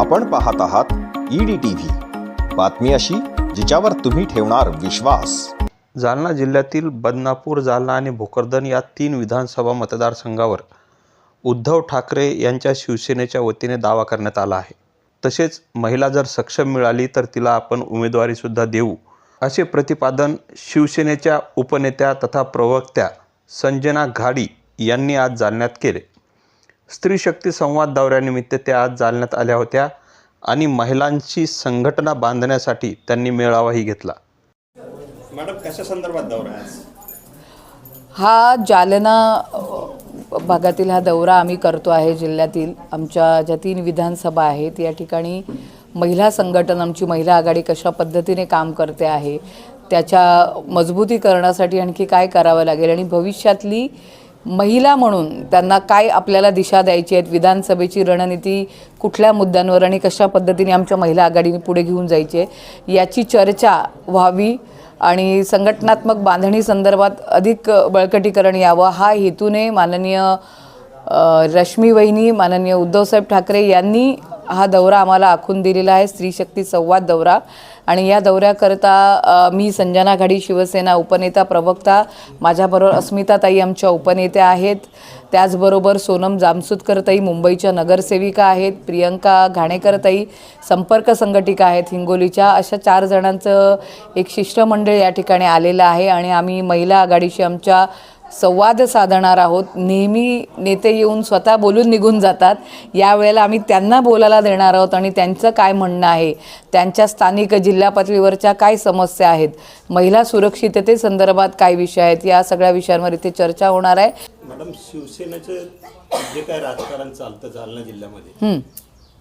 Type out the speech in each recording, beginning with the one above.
आपण पाहत आहात ईडी टीव्ही बातमी अशी जिच्यावर तुम्ही ठेवणार विश्वास. जालना जिल्ह्यातील बदनापूर जालना आणि भोकरदन या तीन विधानसभा मतदारसंघावर उद्धव ठाकरे यांच्या शिवसेनेच्या वतीने दावा करण्यात आला आहे. तसेच महिला जर सक्षम मिळाली तर तिला आपण उमेदवारीसुद्धा देऊ. असे प्रतिपादन शिवसेनेच्या उपनेत्या तथा प्रवक्त्या संजना घाडी यांनी आज जालन्यात केले. स्त्री शक्ती संवाद दौऱ्यानिमित्त त्या आज जालन्यात आल्या होत्या आणि महिलांची संघटना बांधण्यासाठी त्यांनी मेळावाही घेतला. मॅडम कशा संदर्भात दौरा हा जालना भागातील हा दौरा आम्ही करतो आहे जिल्ह्यातील. आमच्या ज्या तीन विधानसभा आहेत या ठिकाणी महिला संघटन आमची महिला आघाडी कशा पद्धतीने काम करते आहे त्याच्या मजबूतीकरणासाठी आणखी काय करावं लागेल आणि भविष्यातली महिला म्हणून त्यांना काय आपल्याला दिशा द्यायची आहेत? विधानसभेची रणनीती कुठल्या मुद्द्यांवर आणि कशा पद्धतीने आमच्या महिला आघाडीने पुढे घेऊन जायची आहे याची चर्चा व्हावी आणि संघटनात्मक बांधणी संदर्भात अधिक बळकटीकरण यावं. हा हेतूने माननीय रश्मी वहिनी माननीय उद्धवसाहेब ठाकरे यांनी हा दौरा आम्हाला आखून दिलेला आहे. स्त्री शक्ती संवाद दौरा. आणि या दौऱ्याकरता मी संजना घाडी शिवसेना उपनेता प्रवक्ता माझ्याबरोबर अस्मिताताई आमच्या उपनेत्या आहेत. त्याचबरोबर सोनम जामसुदकरताई मुंबईच्या नगरसेविका आहेत. प्रियंका घाणेकरताई संपर्क संघटिका आहेत हिंगोलीच्या. अशा चार जणांचं एक शिष्टमंडळ या ठिकाणी आलेलं आहे. आणि आम्ही महिला आघाडीशी आमच्या संवाद साधणार आहोत. नेहमी नेते येऊन स्वतः बोलून निघून जातात. यावेळेला आम्ही त्यांना बोलायला देणार आहोत आणि त्यांचं काय म्हणणं आहे? त्यांच्या स्थानिक जिल्हा पातळीवरच्या काय समस्या आहेत? महिला सुरक्षिततेसंदर्भात काय विषय आहेत? या सगळ्या विषयांवर इथे चर्चा होणार आहे. मॅडम शिवसेनेचं जे काय राजकारण चालतं जालना जिल्ह्यामध्ये.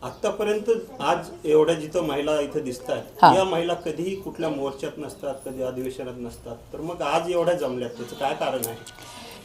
आतापर्यंत आज एवढ्या जिथं महिला इथं दिसत आहेत या महिला कधीही कुठल्या मोर्चात नसतात कधी अधिवेशनात नसतात. तर मग आज एवढ्या जमल्यात त्याचं काय कारण आहे?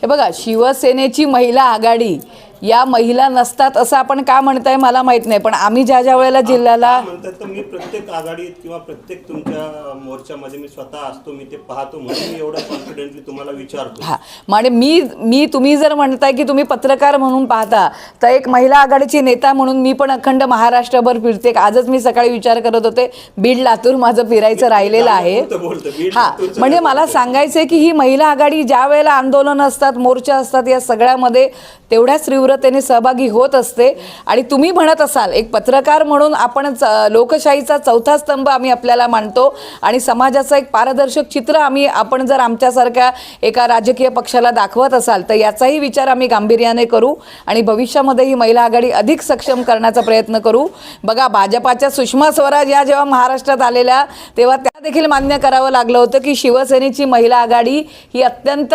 हे बघा शिवसेनेची महिला आघाडी या महिला नसतात असं आपण का म्हणताय मला माहीत नाही पण आम्ही ज्या ज्या वेळेला जिल्ह्याला म्हणतात तर मी प्रत्येक आघाडीत किंवा प्रत्येक तुमच्या मोर्चामध्ये मी स्वतः असतो मी ते पाहतो म्हणून मी एवढं कॉन्फिडेंटली तुम्हाला विचारतो. हा म्हणजे मी मी तुम्ही जर म्हणताय की तुम्ही पत्रकार म्हणून पाहता तर एक महिला आघाडीची नेता म्हणून मी पण अखंड महाराष्ट्रभर फिरते. आजच मी सकाळी विचार करत होते बीड लातूर माझं फिरायचं राहिलेलं आहे. हा म्हणजे मला बोलतं? सांगायचं आहे की ही महिला आघाडी ज्या वेळेला आंदोलन असतात मोर्चा असतात या सगळ्यामध्ये तेवढ्याच तीव्रतेने सहभागी होत असते. आणि तुम्ही म्हणत असाल एक पत्रकार म्हणून आपण च- लोकशाहीचा चौथा स्तंभ आम्ही आपल्याला मानतो आणि समाजाचं एक पारदर्शक चित्र आम्ही आपण जर आमच्यासारख्या एका राजकीय पक्षाला दाखवत असाल तर याचाही विचार आम्ही गांभीर्याने करू आणि भविष्यामध्ये ही महिला आघाडी अधिक सक्षम करण्याचा प्रयत्न करू. बघा भाजपाच्या सुषमा स्वराज या जेव्हा महाराष्ट्रात आलेल्या तेव्हा त्या देखील मान्य करावं लागलं होतं की शिवसेनेची महिला आघाडी ही अत्यंत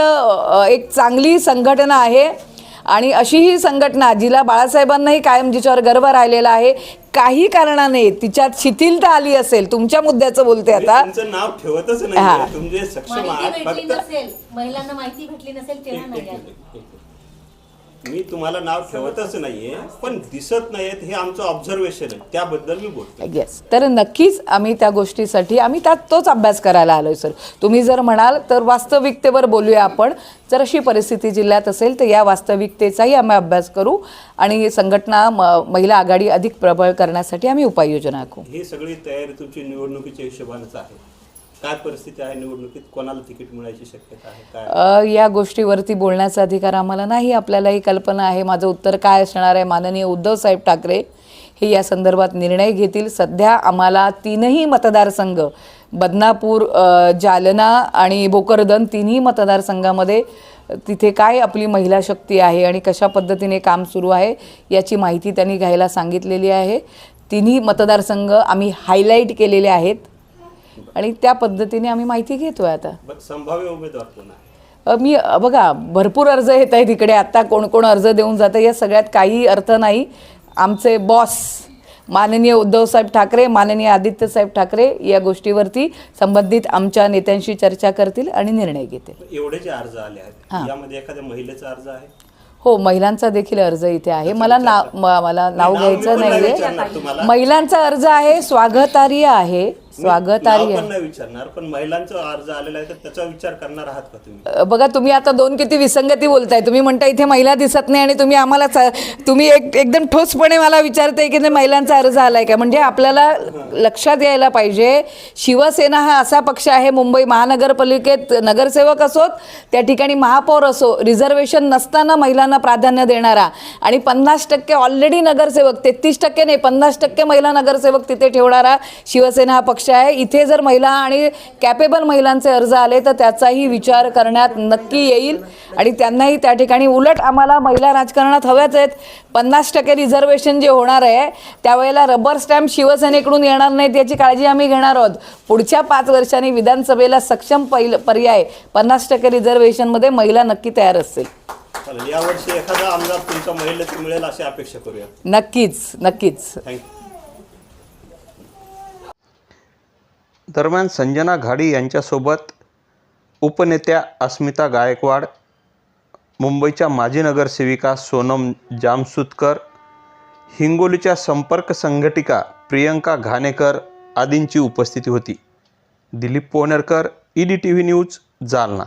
एक चांगली संघटना आहे. आणि अशी ही संघटना जिला बाळासाहेबांनाही कायम जिच्यावर गर्व राहिलेला आहे काही कारणाने तिच्यात शिथिलता आली असेल तुमच्या मुद्द्याचं बोलते मी आता तुमचं नाव ठेवतच हा. नाही तुमचे सक्षम माहिती आहात भेटली फक्त नसेल महिलांना माहिती भेटली नसेल तेव्हा एक- नाही एक आले. मी तुम्हाला नाव ठेवतच नाहीये पण दिसत नाहीयेत हे आमचं ऑब्झर्वेशन आहे. त्याबद्दल मी बोलतो येस तर नक्कीच आम्ही त्या गोष्टीसाठी आम्ही त्यात तोच अभ्यास करायला आलोय सर तुम्ही जर म्हणाल तर वास्तविकतेवर बोलूया आपण. जर अशी परिस्थिती जिल्ह्यात असेल तर या वास्तविकतेचाही आम्ही अभ्यास करू आणि संघटना म- महिला आघाडी अधिक प्रबळ करण्यासाठी आम्ही उपाययोजना आखू ही सगळी तयारी तुमची निवडणुकीच्या हिशोबानेच आहे. काय परिस्थिती आहे निवडणुकीत? कोणाला तिकीट मिळायची शक्यता आहे? काय? या गोष्टीवरती बोलण्याचा अधिकार आम्हाला नाही आपल्यालाही कल्पना आहे. माझं उत्तर काय असणार आहे? माननीय उद्धव साहेब ठाकरे हे या संदर्भात निर्णय घेतील. सध्या आम्हाला तीनही मतदारसंघ बदनापूर जालना आणि भोकरदन तिन्ही मतदारसंघामध्ये तिथे काय आपली महिला शक्ती आहे आणि कशा पद्धतीने काम सुरू आहे याची माहिती त्यांनी घ्यायला सांगितलेली आहे. तिन्ही मतदारसंघ आम्ही हायलाईट केलेले आहेत. आणि त्या पद्धतीने आम्ही माहिती घेतोय आता. संभाव्य उमेदवार कोण आहे? मी बघा भरपूर अर्ज येत आहेत इकडे. आत्ता कोण कोण अर्ज देऊन जातं या सगळ्यात काही अर्थ नाही. आमचे बॉस माननीय उद्धवसाहेब ठाकरे माननीय आदित्यसाहेब ठाकरे या गोष्टीवरती संबंधित आमच्या नेत्यांशी चर्चा करतील आणि निर्णय घेतील. एवढे जे अर्ज आले आहेत. यामध्ये एखाद्या महिलेचा अर्ज आहे? हो महिलांचा देखील अर्ज इथे आहे. मला नाव मला नाव घ्यायचं नाही तुम्हाला. महिलांचा अर्ज आहे स्वागतार्ह आहे. आहे. पण नाही विचारणार पण महिलांचा अर्ज आलेला आहे तर त्याचा विचार करणार आहात का तुम्ही? अ, बघा तुम्ही आता दोन किती विसंगती बोलताय. तुम्ही म्हणता इथे महिला दिसत नाही आणि तुम्ही आम्हाला तुम्ही एक एकदम ठोसपणे मला विचारताय की ते महिलांचा अर्ज आलाय का? म्हणजे आपल्याला लक्षात यायला पाहिजे शिवसेना हा असा पक्ष आहे मुंबई महानगरपालिकेत नगरसेवक असोत त्या ठिकाणी महापौर असो रिझर्वेशन नसताना महिलांना प्राधान्य देणारा आणि पन्नास टक्के ऑलरेडी नगरसेवक तेहतीस टक्के नाही पन्नास टक्के महिला नगरसेवक तिथे ठेवणारा शिवसेना हा पक्ष आहे. इथे जर महिला आणि कॅपेबल महिलांचे अर्ज आले तर त्याचाही विचार करण्यात नक्की येईल. आणि त्यांनाही त्या ठिकाणी उलट आम्हाला महिला राजकारणात हव्याच आहेत. पन्नास टक्के रिझर्वेशन जे होणार आहे त्यावेळेला रबर स्टॅम्प शिवसेनेकडून येणार नाहीत याची काळजी आम्ही घेणार आहोत. पुढच्या पाच वर्षांनी विधानसभेला सक्षम पहिल पर्याय पन्नास टक्के रिझर्वेशनमध्ये महिला नक्की तयार असतील. यावर्षी एखादा आमदार तुमच्या महिलेत मिळेल अशी अपेक्षा करूया. नक्कीच नक्कीच. दरम्यान संजना घाडी यांच्यासोबत उपनेत्या अस्मिता गायकवाड मुंबईच्या माजी नगरसेविका सोनम जामसुतकर हिंगोलीच्या संपर्क संघटिका प्रियंका घाणेकर आदींची उपस्थिती होती. Dilip Ponerkar E D T V news Jalna.